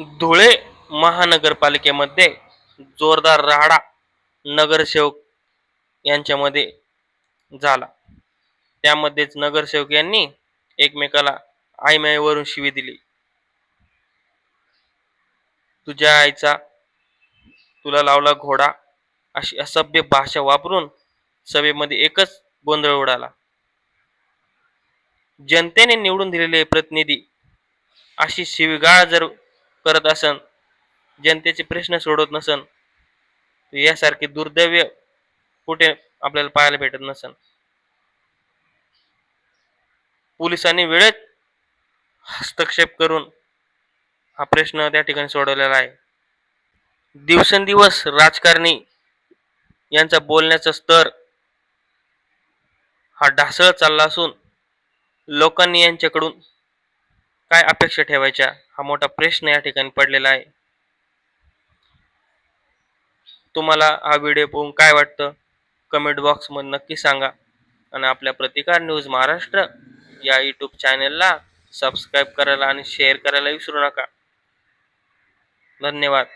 धुळे महानगरपालिकेमध्ये जोरदार राहाडा नगरसेवक यांच्यामध्ये झाला. त्यामध्येच नगरसेवक यांनी एकमेकाला आईमाईवरून शिवी दिली. तुझ्या आईचा तुला लावला घोडा अशी असभ्य भाषा वापरून सभेमध्ये एकच गोंधळ उडाला. जनतेने निवडून दिलेले प्रतिनिधी अशी शिवीगाळ जर करत असन जनतेचे प्रश्न सोडवत नसन यासारखे दुर्दैव्य कुठे आपल्याला पाहायला भेटत नसन. पोलिसांनी वेळेत हस्तक्षेप करून हा प्रश्न त्या ठिकाणी सोडवलेला आहे. दिवसेंदिवस राजकारणी यांचा बोलण्याचा स्तर हा ढासळत चालला असून लोकांनी यांच्याकडून काय अपेक्षा ठेवायच्या? हा मोठा प्रश्न या ठिकाणी पडलेला आहे. तुम्हाला हा व्हिडिओ पाहून काय वाटतं? कमेंट बॉक्समध्ये नक्की सांगा. आणि आपल्या प्रतिकार न्यूज महाराष्ट्र या यूट्यूब चॅनलला सबस्क्राईब करायला आणि शेअर करायला विसरू नका. धन्यवाद.